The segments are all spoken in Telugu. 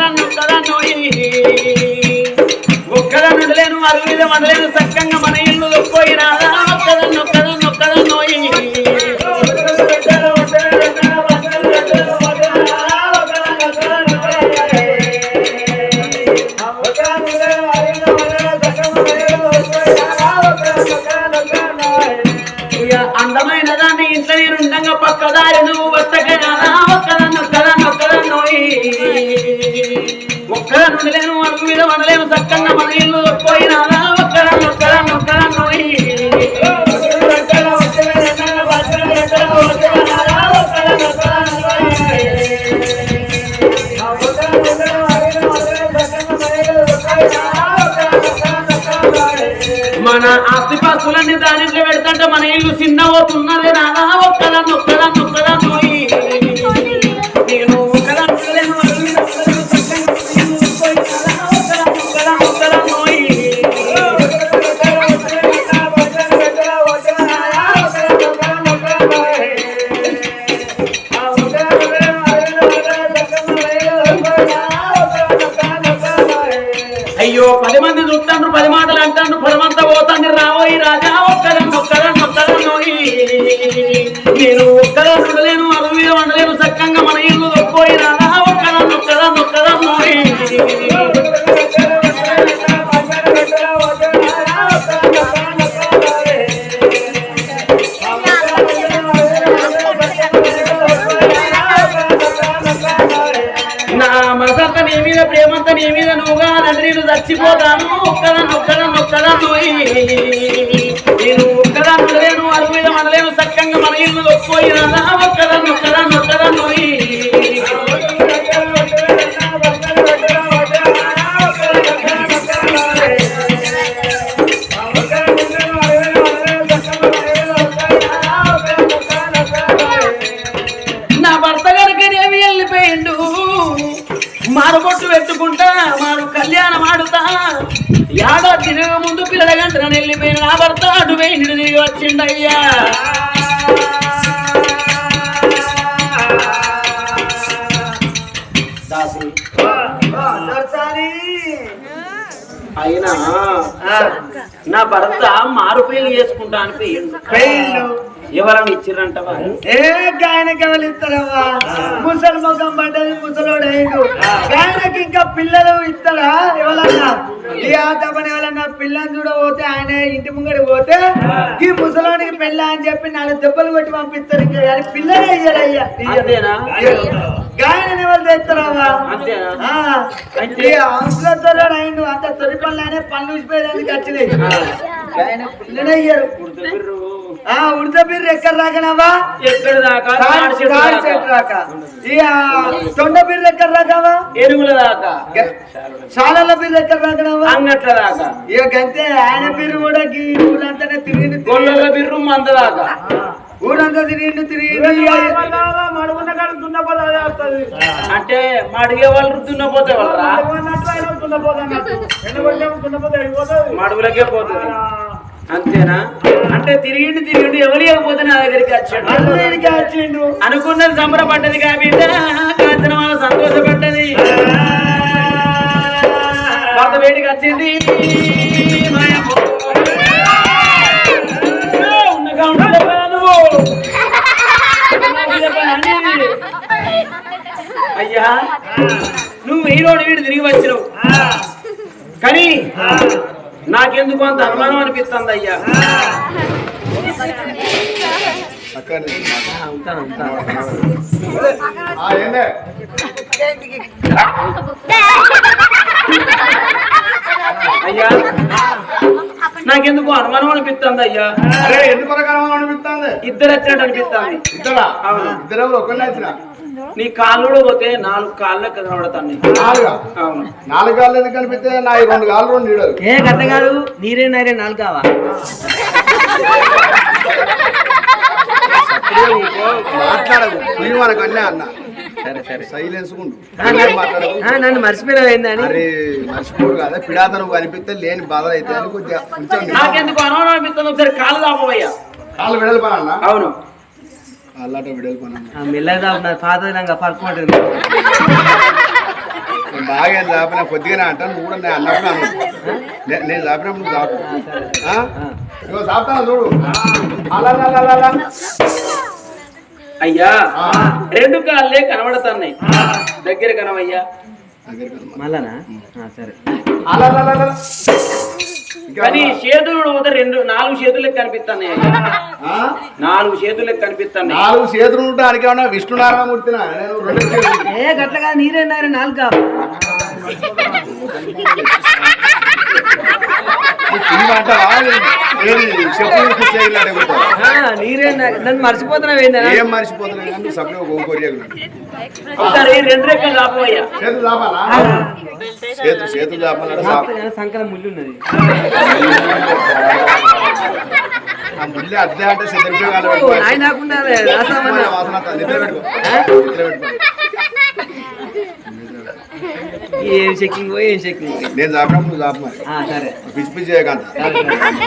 ఒక్కదాన్ని ఒక్కదాన్ని ఒక్కదాన్ని ఉండలేను అరుగు వండలేను సక్కంగా మన ఇల్లు పోయినా మీద వండలేను సక్కంగా మన ఇల్లు పోయినా ఒక్కదాన్ని ఒక్కదాన్ని ఒక్కదాన్ని మన ఆస్తిపాస్తులన్నీ దానిట్లో పెడతంటే మన ఇల్లు చిన్న పోతున్నదే నాదా చచ్చిపోతాను ఒక్కదాన్ని ఒక్కదాన్ని ఒక్కదాన్ని నేను ఒక్కదాన్ని ఉండలేను అరుగు మీద మనలేను సక్కంగా మన ఇల్లు పోయి మారు పెళ్ళి చేసుకుంటా అని పోయిండు ఎవరన్నా ఇచ్చిరంట వారు ఏ గాయనకి ఎవరు ఇస్తారవ్వా? ముసలి ముఖం పడ్డది ముసలోడు గాయనకి ఇంకా పిల్లలు ఇస్తారా? ఎవరన్నా? ఈ ఆతపని ఎవరన్నా పిల్లని చూడబోతే ఆయన ఇంటి ముంగడి పోతే ఈ ముసలోనికి పెళ్ళ అని చెప్పి నాలుగు దెబ్బలు కొట్టి పంపిస్తారు ఇంకా. కానీ పిల్లలే ఇయ్యరయ్యా గాయన ఎవరు ఆ, ఈ అవసరంతో అంత తొలి పనులు ఊసిపోయేదానికి వచ్చినాయి. ఆ ఉడత బిర్రు ఎక్కడ రాకనవ్వా? ఎక్కడి దాకా? రాక తొండ బిర్రు ఎక్కడ రాకవా ఎనుగుల దాకా. శాలల బిర్రు ఎక్కడ రాకనవా అంగట్ల దాకా. ఇక గంతే ఆయన బిర్రు కూడా ఊరంతా తిరిగి గొల్లల బిర్రు మంద దాకా. ఊరంతా తిరిగి తిరిగి మడుగున్న కాడ దున్నపోతే అదే వస్తుంది అంటే మడిగే వాళ్ళు దున్నపోతే మడుగులకే పోతుంది అంతేనా? అంటే తిరిగిండి తిరిగిండి ఎవరు ఇవ్వకపోతే నా దగ్గరికి వచ్చిండు. అనుకున్నది సంబరపడ్డది కాబట్టి కాంచన వాళ్ళ సంతోషపడ్డది. భర్త వేడికి వచ్చింది. అయ్యా నువ్వు హీరోని వీడు తిరిగి వచ్చినావు. కానీ నాకెందుకు అంత అనుమానం అనిపిస్తుంది అయ్యా? అయ్యా నాకెందుకు అనుమానం అనిపిస్తుంది అయ్యా? ఎందుకు రకం అనిపిస్తుంది? ఇద్దరు వచ్చినట్టు అనిపిస్తుంది. ఇద్దరా. ఇద్దరు ఒకళ్ళు వచ్చిన? నీ కాళ్ళు కూడా పోతే నాలుగు కాళ్ళ కనబడతాను నాలుగా? అవును. నాలుగు కాళ్ళు ఎందుకు కనిపిస్తే నా రెండు కాళ్ళు రెండు ఈడలు ఏ గట్ట కాదు? నీరే నైరే నాలుగు కావా? మాట్లాడకు. నేను మనకు అన్నీ అన్న. సరే సరే. సైలెన్స్ నన్ను మర్చిపోయినావు ఏందని అరే మర్చిపోడు కదా. పిడాతను కనిపిస్తే లేని బాధలు అయితే కొద్దిగా కొంచెం నాకెందుకు ఒకసారి కాళ్ళు దాపవయ్యా? కాళ్ళు అన్న అవును. విడలు పని అన్న మెల్లగా పాత పడుకుంటుంది బాగా చాపిన కొద్దిగానే అంటాను నువ్వు కూడా నేను అన్నప్పుడు అను నే- నేను చాపినప్పుడు నువ్వు చాపు ఆ? ఇగో చాపుతాను చూడు. అలా అలా, అలా, అలా. అయ్యా ఆ. రెండు కాళ్ళే కనబడుతున్నాయి. దగ్గర కనవయ్యా. దగ్గరికి. మళ్ళానా ఆ, సరే. అలా అలా, అలా, అలా. కానీ చేతులు పోతే రెండు నాలుగు చేతులకు కనిపిస్తున్నాయి? నాలుగు చేతులకు కనిపిస్తున్నాయి. నాలుగు చేతులు ఉండడానికి ఏమన్నా విష్ణునారాయణమూర్తినా నేను రెండు గట్లగా నీరేనారు నాలుగు ఇవ్వమంటావా? ఏది చెప్పు చేయలేడు నీరే నన్ను మర్చిపోతున్నావు ఏం మర్చిపోతున్నాయి కానీ సభ్యులు చేతులు చేతులు సంకల ముళ్ళు ఉన్నది. ఆ ముళ్ళే అద్దె అంటే సిద్ధంగా ఓ, నాయన నాకున్నా రాసామన్నా వాసన వస్తుంది. నిద్ర పెట్టుకో. నిద్ర పెట్టుకో. ఏం చెక్కింగ్ ఏం చెక్కింగ్? నేను చాపినప్పుడు నువ్వు చాపు మరి సరే. పిచ్చి పిచ్చి చేయకంత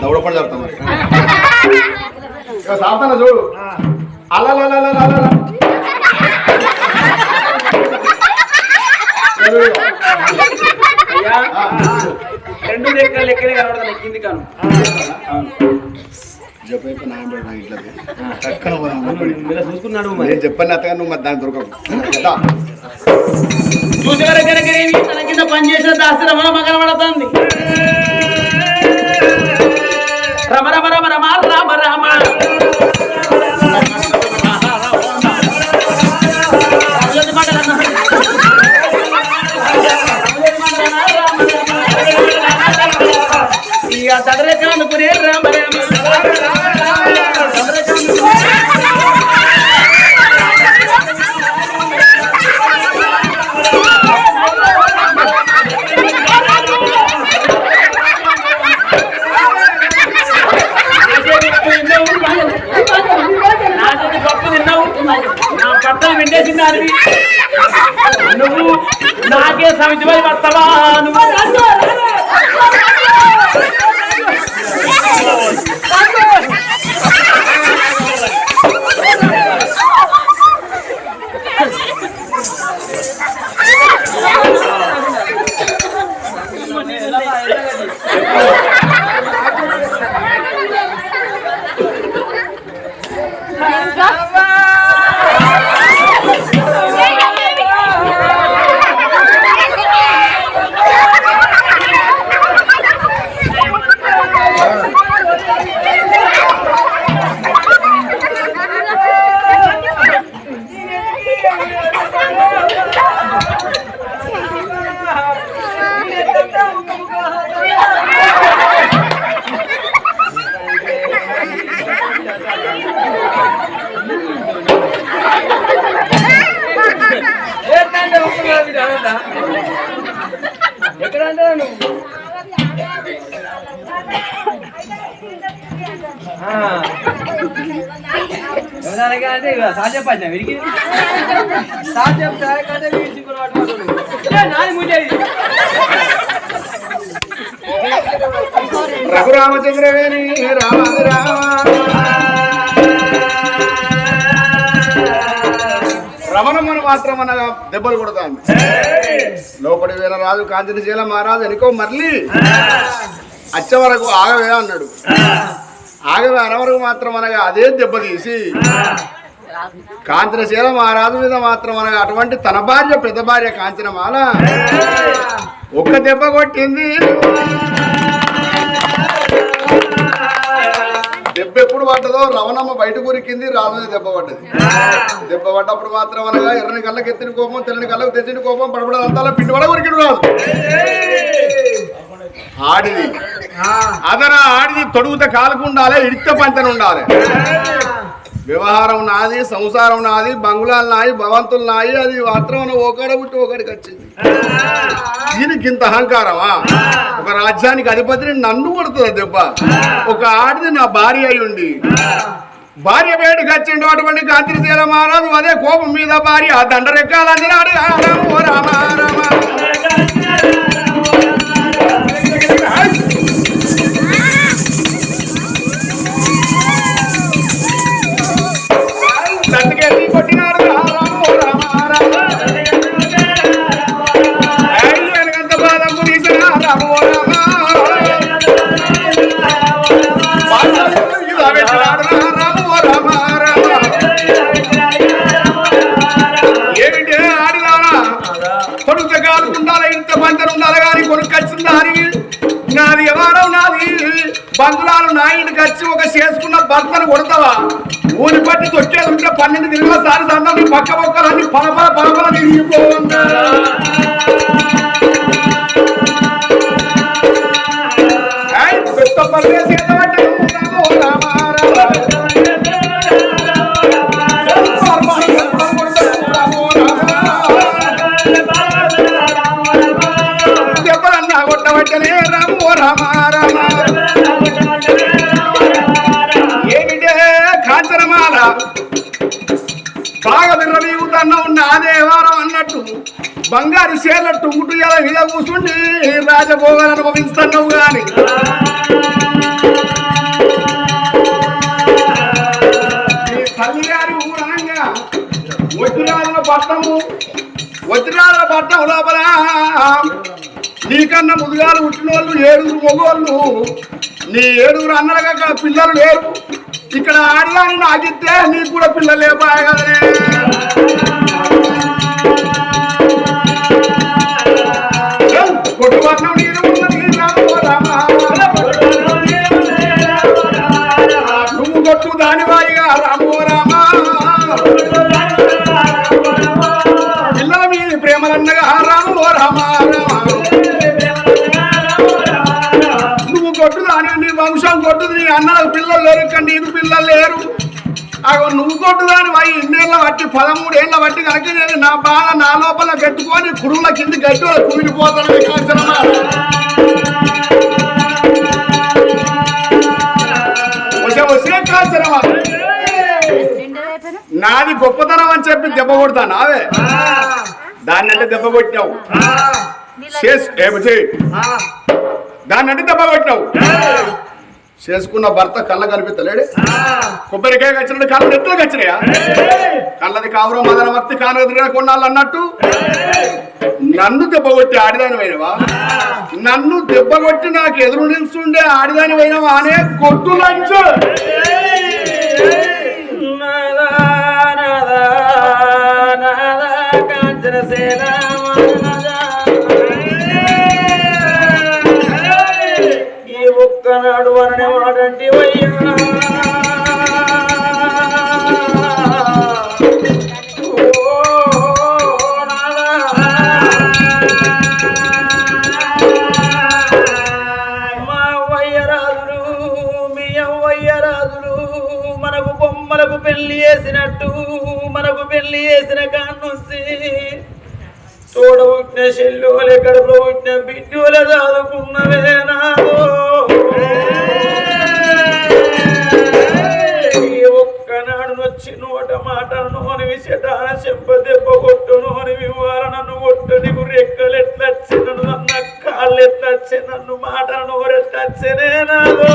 దౌడపడి చెప్తా మరి. ఇక చాపుతాను చూడు. అలా అలా, అలా, అలా, రెండు రెక్కలు లెక్కలే కనబడుతున్నాయి కింది కాను. చెప్పు చెప్పు నాయన పెడు నా ఇంట్లోకి. చక్కన చూసుకున్నాడు నేను చెప్పాను అత్తగా నువ్వు మరి దాన్ని దొరకవు తన కింద పనిచేసిన దాసి రమణ కనబడుతుంది రమ రమ పట్టలు నువ్వు నాకే సమితి వస్తావా? ఎవరికి సాధ్యం వీడికి? సాధ్యం నాది రఘురామచంద్రవేణి రామ రామ. రమణమ్మను మాత్రం అనగా దెబ్బలు కొడతాను. లోపలి వేల రాజు కాంచనశీల మహారాజు ఎనుకో మరలి అచ్చ వరకు ఆగవే అన్నాడు. ఆగవే అనవరకు మాత్రం అనగా అదే దెబ్బ తీసి కాంచనశీల మహారాజు మీద మాత్రం అనగా అటువంటి తన భార్య పెద్ద భార్య కాంచనమాల. ఒక్క దెబ్బ కొట్టింది. దెబ్బ ఎప్పుడు పడ్డదో రవణమ్మ బయట కురికింది రాజు మీద దెబ్బ పడ్డది. దెబ్బ పడ్డప్పుడు మాత్రం అనగా ఎర్రని కళ్ళకి ఎత్తిన కోపం తెల్లని కళ్ళకు తెచ్చిన కోపం పడబడంతా పిండి పడ ఉరికిడు రాదు ఆడిది. అదన ఆడిది తొడుగుత కాలకుండాలి ఇడిత పంచన ఉండాలి వ్యవహారం నాది సంసారం నాది బంగుళాలు నాయి భవంతులు నాయి అది మాత్రం ఒకడ పుట్టి ఒకడికి వచ్చింది. దీనికి ఇంత అహంకారమా? ఒక రాజ్యానికి అధిపతిని నన్ను కొడుతుంది దెబ్బ? ఒక ఆడిది నా భార్య అయి ఉండి. భార్య బయటకు వచ్చిండు అటువంటి కాంతి మహారాజు అదే కోపం మీద భార్య దండరెక్కాలందినాడు రామ రామ రామ కొట్టినాడు రాము రామ రామ ఐదు వెనకంత బాధం తీసిన రాము ఇంత పంటలు ఉండాలి కానీ కొడుకు వచ్చిందా అని నాది ఎవరో నాది. బంధువులు నా ఇంటికి ఒక చేసుకున్న భర్తను కొడతావా? ఊరి పట్టి తొక్కేది ఉంటే పన్నెండు తిరిగిన సారి సందర్భం పక్క పక్కలన్నీ పలపల పలపల తిరిగిపోతున్నారు పెద్ద పల్లె బంగారు షేర్ల టుంగుటు ఎలా మీద కూర్చుండి రాజభోగాలు అనుభవిస్తున్నావు కానీ ఈ తల్లిగారి వజ్రాల పట్టము వజ్రాల పట్టం లోపల నీకన్నా ముదుగాలు పుట్టిన వాళ్ళు ఏడుగురు మగవాళ్ళు నీ ఏడుగురు అన్నలుగా పిల్లలు లేరు. ఇక్కడ ఆడదాన్ని నాకిస్తే నీకు కూడా పిల్లలు లేపాయ వంశం కొట్టుది నీ అన్నలకు పిల్లలు లేరు ఇక్కడ నీకు పిల్లలు లేరు. అగో నువ్వు కొట్టుదాని వై ఇన్నేళ్ళ బట్టి పదమూడేళ్ళ బట్టి కనుక నేను నా బాధ నా లోపల కట్టుకొని కురువుల కింద గట్టి కుమిలిపోతాను కాల్చరమా వచ్చే నాది గొప్పతనం అని చెప్పి దెబ్బ కొడతా నావే దాన్ని అంటే దెబ్బ చేసు చేయి దాన్ని అంటే దెబ్బ కొట్టినావు. చేసుకున్న భర్త కళ్ళ కనిపిస్తలేడు కొబ్బరికాయ కచ్చినట్టు కళ్ళు ఎత్తులు కచ్చినాయా కళ్ళది కావురం మదన మర్తి కానదిగా కొన్నాళ్ళు అన్నట్టు నన్ను దెబ్బ కొట్టి ఆడిదాని పోయినవా నన్ను దెబ్బ కొట్టి నాకు ఎదురు నిల్చుండే ఆడిదాని పోయినవా అనే కొట్టు లంచు కాళ్ళు నన్ను మాట నోరెట్లొచ్చనే నాదో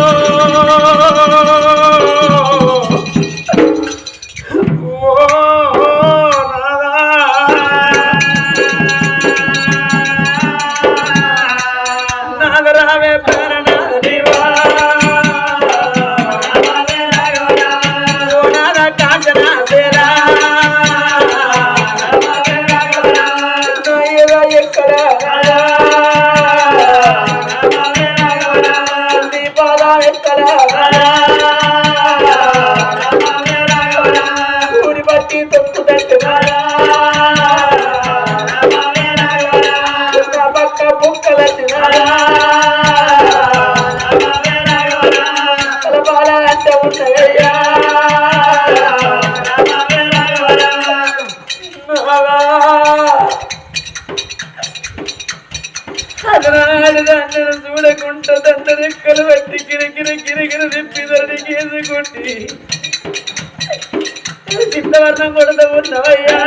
చూడకుండా తండ్రి రెక్కలు పట్టి కిరకిర కిరకిర తిప్పి ధరని గీసుకుంటి చిత్తవర్ణం కొడత ఉన్నవయ్యా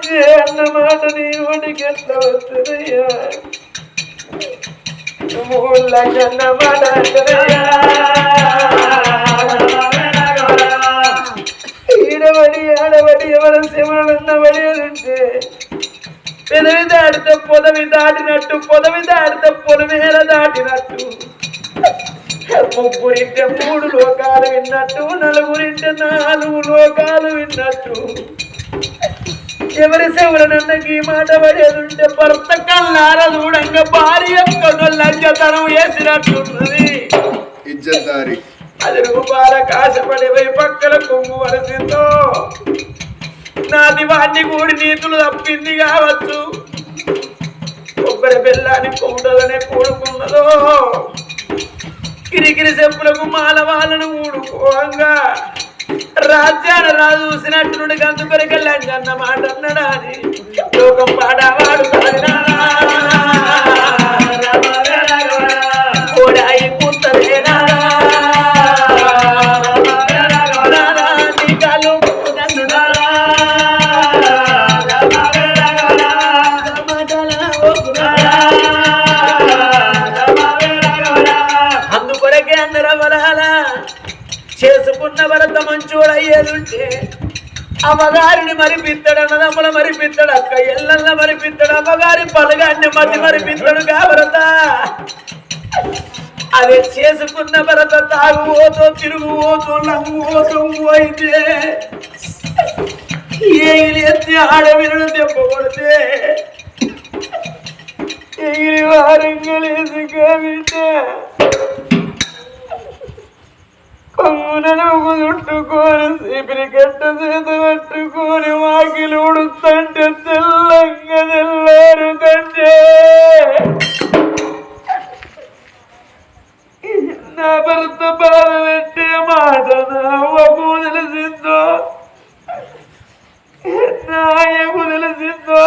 గుడ్డులంచే అన్నమాట మాట దేవుడికి ఎట్లా వస్తుందయ్యా? మూళ్ళ మాట ఈడబడి ఆడబడి ఎవరు శివనన్నబడి అంటే పెదవి దాటితే పొదవి దాటినట్టు పొదవి దాటితే పొలమేర దాటినట్టు. ముగ్గురింటే మూడు లోకాలు విన్నట్టు నలుగురింటే నాలుగు లోకాలు విన్నట్టు. ఎవరి శివరనన్నకి ఈ మాట పడేదుంటే భర్త కల్లార చూడంగా భార్య లంచతనం వేసినట్లున్నది. ఇజ్జత్దారి అది రూపాల కాశపడి పోయి పక్కన కొమ్ము వరసిందో. నాది వాడిని కూడి నీతులు తప్పింది కావచ్చు. కొబ్బరి బెల్లాన్ని కొమ్మలనే కూడుకున్నదో కిరికిరి చెప్పులకు మాల వాళ్ళను ఊడుకోంగా రాజ్యాన రాజు చూసినట్టు గంతు కొరికెళ్ళండి అన్న మాట అన్నడా లోకం పాడవాడు కాదినా మంచోడు అమ్మగారిని మరిపిస్తాడు అన్నదమ్మల మరిపిస్తాడు అక్క ఎల్లల్ల మరిపిస్తాడు అమ్మగారి పలుగాన్ని మతి మరిపిస్తాడు కాబరత అదే చేసుకున్న భరత తాగు పోతో తిరుగు తాగుపోతూ తిరుగుపోతూ లంగుపోతూ అయితే ఏగిలి ఎత్తి ఆడవిరుడు దెబ్బ కొడితే ఎగిరి వారంగలేసి కవితే కొంగునను చుట్టుకొని సిపిరి కట్ట చేత పట్టుకొని వాకిలు ఉడుతంటే తెల్లంగా తెల్లారు కంటే నా భర్త బాధ పెట్టే మాట నా అవ్వకు తెలిసిందో నా అయ్యకు తెలిసిందో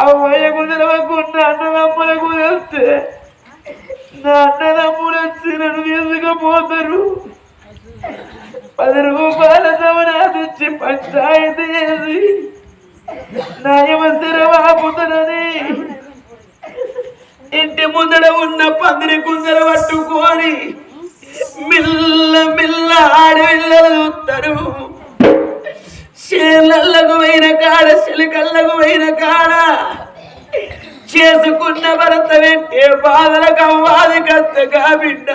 అవ్వయ్యకు తెలవకుండా అన్నదమ్ములకు తెలిస్తే నా అన్నదమ్ములు వచ్చి నన్ను తీసుకుపోతారు. పది రూపాయల సమనాదించి పంచాయతీ చేసి నాయమ ఇంటి ముందర ఉన్న పందిరి కుందర పట్టుకొని మిల్ల మిల్ల ఆడవిల్లలు చూస్తారు. చేలలకు పోయిన కాడ చిలకల్లకు పోయిన కాడ చేసుకున్న భరత వెంటే బాధలకు అవ్వాలి కత్తగా బిడ్డ.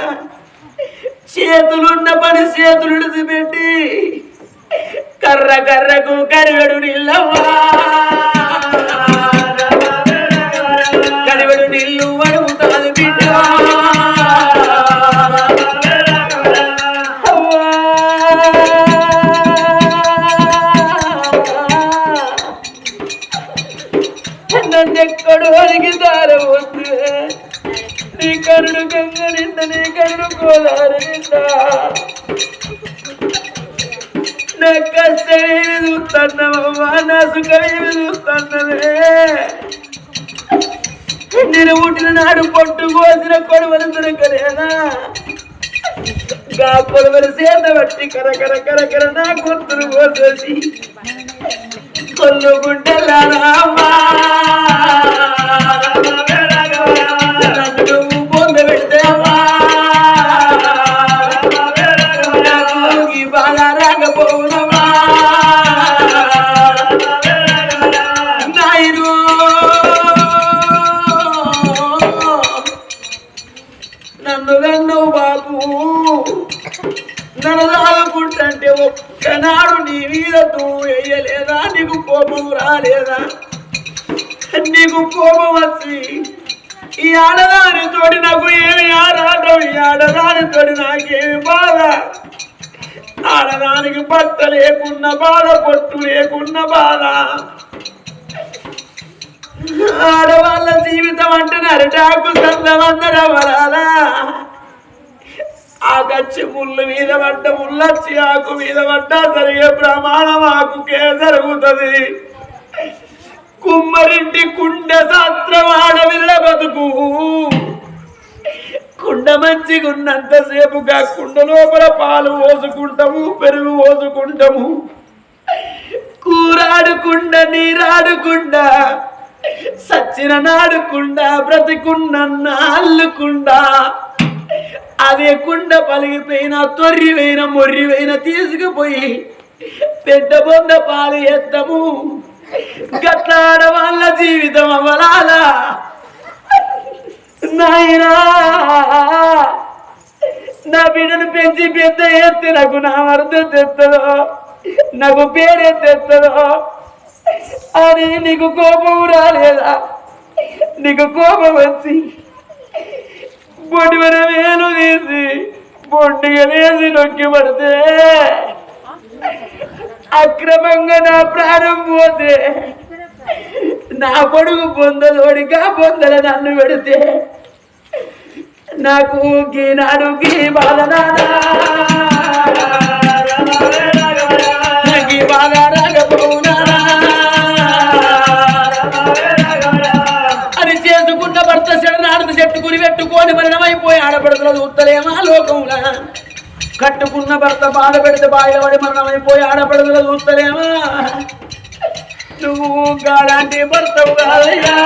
చేతులున్న పని చేతులు పెట్టి కర్ర కర్రకు కరివెడు నిల్లవా కరివెడు నిల్లు అడుగుతాది బిడ్డ. కరుడు గంగ నింద నీ కరుడు గోదావరి నింద నా కష్టమేమి చూస్తున్నావమ్మా నా సుఖమేమి చూస్తున్నవే నేను పుట్టిన నాడు పొట్టు కోసిన కొడవలు దొరకలేదా గా కొడవలు చేత బట్టి కరకర కరకర నా గొంతులు కోసేసి కొల్లు గుండెలారామా నీ వేయలేదా? నీకు కోపం రాలేదా? నీకు కోపం వచ్చి ఈ ఆడదాని తోడి నాకు ఏమి ఆరాటం? ఈ ఆడదాని తోడి నాకేమి బాధ? ఆడదానికి బట్ట లేకున్న బాధ పొట్టు లేకున్న బాధ. ఆడవాళ్ళ జీవితం అంటే నరటాకు సందమందరం వరాలా ఆ గచ్చి ముళ్ళు మీద పడ్డ ముళ్ళచ్చి ఆకు మీద పడ్డ జరిగే ప్రమాణం ఆకుకే జరుగుతుంది. కుమ్మరింటి కుండ శాస్త్రవాడ బతుకు. కుండ మంచిగా ఉన్నంతసేపుగా కుండ లోపల పాలు పోసుకుంటాము పెరుగు పోసుకుంటాము. కూరాడుకుండ నీరాడుకుండ సచ్చిన నాడుకుండ బ్రతికున్న నాళ్ళుకుండ. అదే కుండ పలిగిపోయిన తొర్రివైన మొర్రివైన తీసుకుపోయి పెద్ద బొంద పాలు ఎత్తము. గట్ల ఆడవాళ్ళ జీవితం అవ్వలాలా? నాయనా నా బిడ్డను పెంచి పెద్ద ఎత్తి నాకు నా అర్థం తెత్తదో నాకు పేరే తెత్తదో? అని నీకు కోపం రాలేదా? నీకు కోపం వచ్చి బొడివన వేలు తీసి బొడ్డిగా వేసి నొక్కి పడితే అక్రమంగా నా ప్రాణం పోతే నా పొడుగు పొందలోడిగా పొందల నన్ను పెడితే నాకు గీనాడు గీ బాలనాడా పోయి మరణమైపోయి చూస్తలేమా లోకంలా? కట్టుకున్న భర్త బాధ పెడితే బాయిల పడి మరణమైపోయి ఆడపడుతున్న చూస్తలేమా నువ్వు గాలాంటి భర్తవు కాదయ్యా.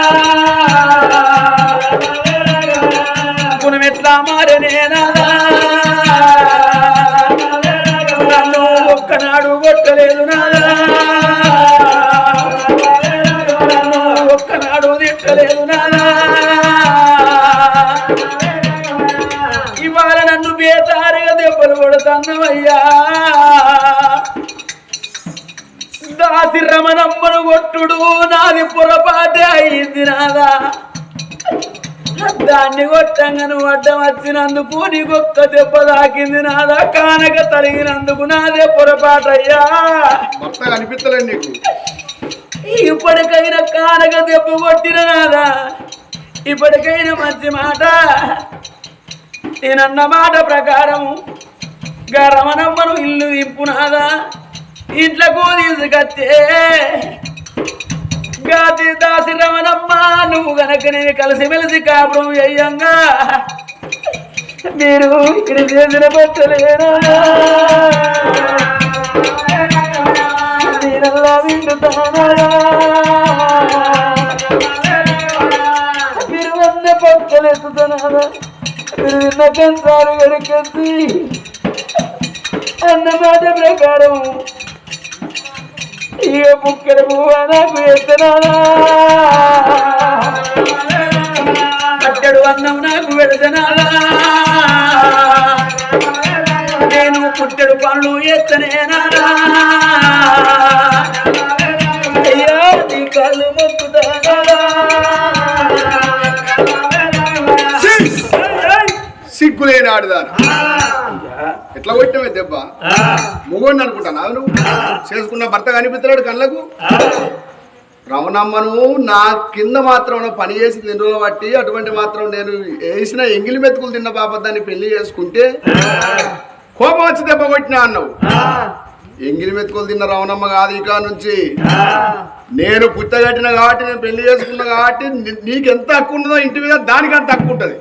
కొడుతున్నవయ్యా దాసి రమణమ్మను కొట్టుడు నాది పొరపాటే అయింది నాదా. దాన్ని కొట్టంగా నువ్వు అడ్డం వచ్చినందుకు నీకొక్క దెబ్బ తాకింది నాదా. కానక తరిగినందుకు నాదే పొరపాటయ్యా. నీకు. ఇప్పటికైనా కానక దెబ్బ కొట్టిన నాదా. ఇప్పటికైనా మంచి మాట. నేనన్న మాట ప్రకారం గా రమణమ్మను ఇల్లు ఇంపునాదా ఇంట్లోకి తీసుకొచ్చే. గాది దాసి రమణమ్మ నువ్వు గనక నేను కలిసి మెలిసి కాపురం అయ్యంగా మీరు ఇక్కడ చేసిన పట్టలేనా నేనల్లా వింటుతానా మీరు వంద పక్కలు ఎత్తుతున్నారా మీరు విన్న కంసారు గడికేసి అన్న మాట ప్రకారం ఇక బుక్కల పువ్వ నాకు ఎత్తనాడా కట్టడు అన్నం నాకు పెడతనాడా నేను పుట్టెడు పనులు ఎత్తనేనాడా అయ్యా నీ కళ్ళు మొక్కుతానాడా సిగ్గులేని ఎట్లా కొట్టామే దెబ్బ. మొగోడిని అనుకుంటాను నువ్వు? చేసుకున్న భర్త కనిపించలేడు కళ్ళకు? రమణమ్మను నా కింద మాత్రం పని చేసి తిన్న రోజులు బట్టి అటువంటి మాత్రం నేను వేసిన ఎంగిలి మెతుకులు తిన్న బాపదాన్ని పెళ్ళి చేసుకుంటే కోపం వచ్చి దెబ్బ కొట్టినా అన్నావు. ఎంగిలి మెతుకులు తిన్న రమణమ్మ కాదు ఇక నుంచి. నేను పుట్టగట్టిన కాబట్టి నేను పెళ్ళి చేసుకున్నా కాబట్టి నీకెంత హక్కు ఉండదో ఇంటి మీద దానికంత హక్కు ఉంటుంది.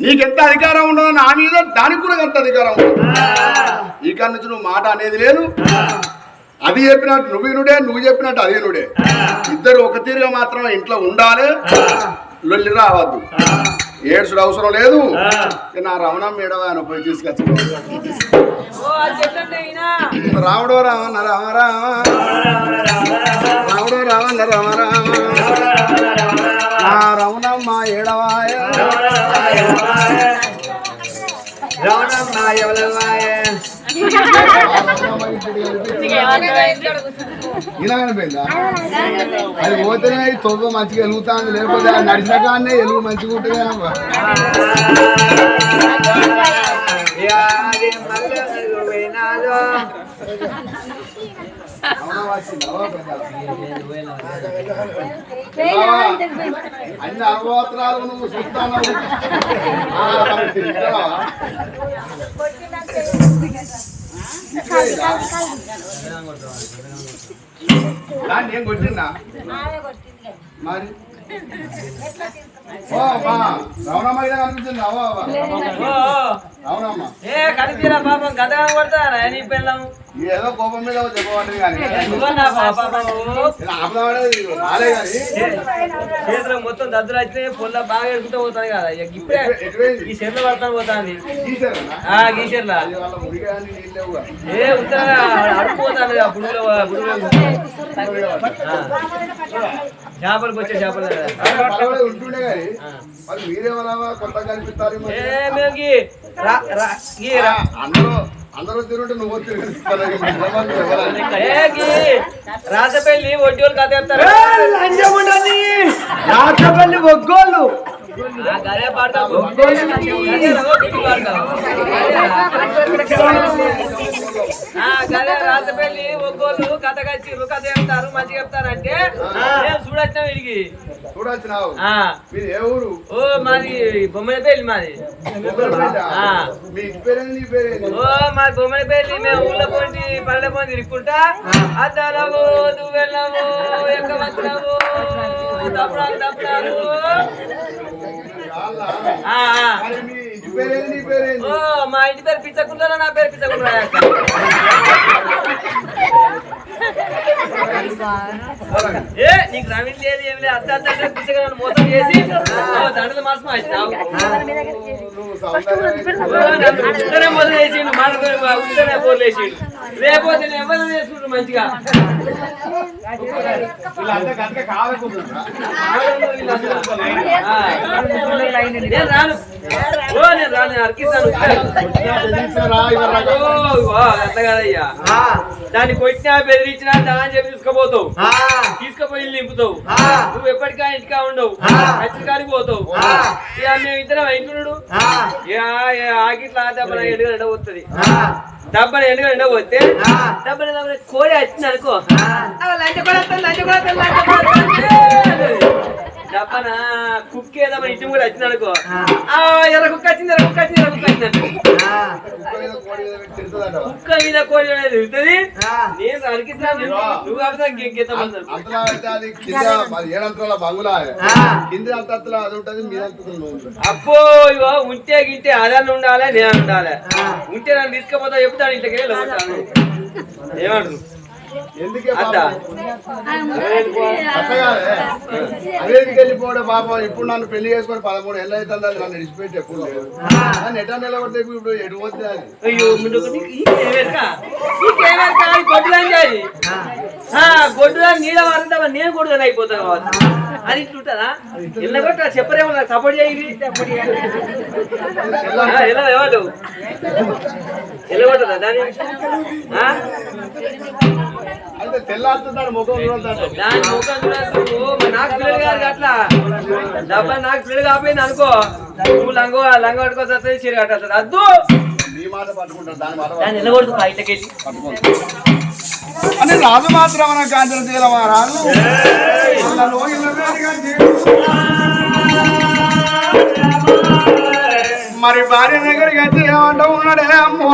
నీకెంత అధికారం ఉండదో నా మీద దానికి కూడా ఎంత అధికారం ఉంటుంది ఈ నుంచి నువ్వు మాట అనేది లేదు అది చెప్పినట్టు నువ్వు వినుడే నువ్వు చెప్పినట్టు అదే నుడే ఇద్దరు ఒక తీరుగా మాత్రం ఇంట్లో ఉండాలి లొల్లి రావద్దు ఏడ్చుడు అవసరం లేదు నా రమణం మేడం ఆయన పోయి తీసుకొచ్చి రాముడో రామన్న రామ రామ రాముడో రామ రామ ఇలా కనిపోయిందా అది పోతేనే తొవ్వ మంచిగా వెలుగుతాంది లేకపోతే అది నడిచిన కానీ ఎలుగు మంచిగా ఉంటుంది కనుక. అన్ని అలవాత్రాలు నువ్వు చూస్తాను. దాన్ని ఏం కొట్టిందా? మరి? ఓ అమ్మా రమణమ్మ ఇలా కనిపించింది అవా ఓ, ఏ పాపం నీ పిల్లం. ఏదో కోపం మీద చేతిలో మొత్తం దద్దులు అయితే పొల్ల బాగా ఎడుకుంటూ పోతాను కదా. ఇప్పుడే ఈ చెర్లు పడతాను ఆ గీషర్లా ఏ ఉత్తరంగా అడుపుపోతాను ఆ బుడుగులో బుడుగులో చేపలకు వచ్చే చేపలు కదా. మీరేమన్నా కొత్త కనిపిస్తారు మరి? ఏ మేము గీ రా- రా- గీ రా- అందరూ అందరూ తిరుగుంటే నువ్వు తిరుగుతారు ఏ గీ. రాసపల్లి వడ్డీ వాళ్ళు కథ చెప్తారు? రాచపల్లి ఒగ్గోళ్ళు రాజపల్లి గదే కథ కచ్చిర్రు కథ చెప్తారు మంచిగా చెప్తారంటే మేము చూడొచ్చాం వీడికి చూడొచ్చినావు ఏ ఊరు ఓ మాది బొమ్మలపల్లి మాది ఓ మా బొమ్మలపల్లి మేము ఊళ్ళో పోయి పల్లె పోయి తిరుక్కుంటా. అద్దాలవు దువ్వెళ్ళవు ఎక్కవచ్చులవు తప్పుడాలు తప్పుడు మీ ఇంటి పేరు పిచ్చకుంటారా నా పేరు పిచ్చకుంటారా ఏ నీకు రవీణ్ లేదు ఏం లేదు. అత్త అత్త నన్ను మోసం చేసి దండలు మాసం వచ్చినావు ఉత్తరే మొదలు వేసిండు ఉత్తరే బోర్లు వేసిండు లేకపోతే నేను ఎవరు చేసుకుంటారు మంచిగా. నేను రాను. ఓ నేను రాను అర్కిస్తాను. అట్లా కాదయ్యా. దాన్ని కొట్టినా బెదిరించినా దాని చెప్పి తీసుకుపోతావు తీసుకుపోయి నింపుతావు. నువ్వు ఎప్పటికా ఇంటికా ఉండవు. ఖచ్చితంగా పోతావు. ఇక మేము ఇద్దరం ఆ, ఆకిట్లా దెబ్బన ఎండుగా ఎండ పోతుంది ఆ, దెబ్బన ఎండుగా ఎండ పోతే ఆ. దెబ్బన దెబ్బన కోడి వచ్చింది అనుకో లంచ కొడతాను లంచ కొడతాను కుక్క ఏదమ్మా ఇంటి వచ్చింది అనుకో. ఆ. ఆ ఎర్ర కుక్క వచ్చింది ఎర్ర కుక్క వచ్చింది ఎర్ర కుక్క వచ్చింది అంటది. ఆ, కుక్క మీద కోడి మీద తిరుగుతుంది ఆ. నేను అరికిస్తాను నువ్వు కాబట్టి అది బంగులా. కింద అంతలా ఉంటుంది మీద అబ్బో ఇగో ఉంటే గింటే అదన్న ఉండాలి నేను ఉండాలి. ఉంటే నన్ను తీసుకుపోతా చెప్తాను ఇంటికి వెళ్ళి ఏమంటారు వెళ్ళిపోవడం పాపం? ఇప్పుడు నన్ను పెళ్ళి చేసుకొని పదమూడు ఏళ్ళు అవుతుంది అది నన్ను విడిచిపెట్టి ఎప్పుడు లేదు. నన్ను ఎట్లా నిలబడితే ఇప్పుడు ఎటు పోతే అది? నీళ్ళ వారంతా నేను గొడ్డుదని అయిపోతాను అది ఇట్లుంటుందా ఎల్లగొట్ట చెప్పరేమో సపోర్ట్ చేయి. ఎలా ఎవరు? ఎల్లగొట్టదా దాని ముఖం దాని ముఖం మరి నాకు పిల్లలు కాదు అట్లా. డబ్బా నాకు పిల్లలు కాపోయింది అనుకో. నువ్వు లంగ లంగ పట్టుకోవచ్చు చీర కట్టేస్తుంది అద్దు. నీ మాట పట్టుకుంటాడు దాని మాట దాన్ని నిలబడుతు బయటకెళ్ళి అని రాజు మాత్రం మన కాంచన తీరమా రాజు మరి భార్య దగ్గరికి వచ్చి ఏమంటూ ఉన్నాడే అమ్మో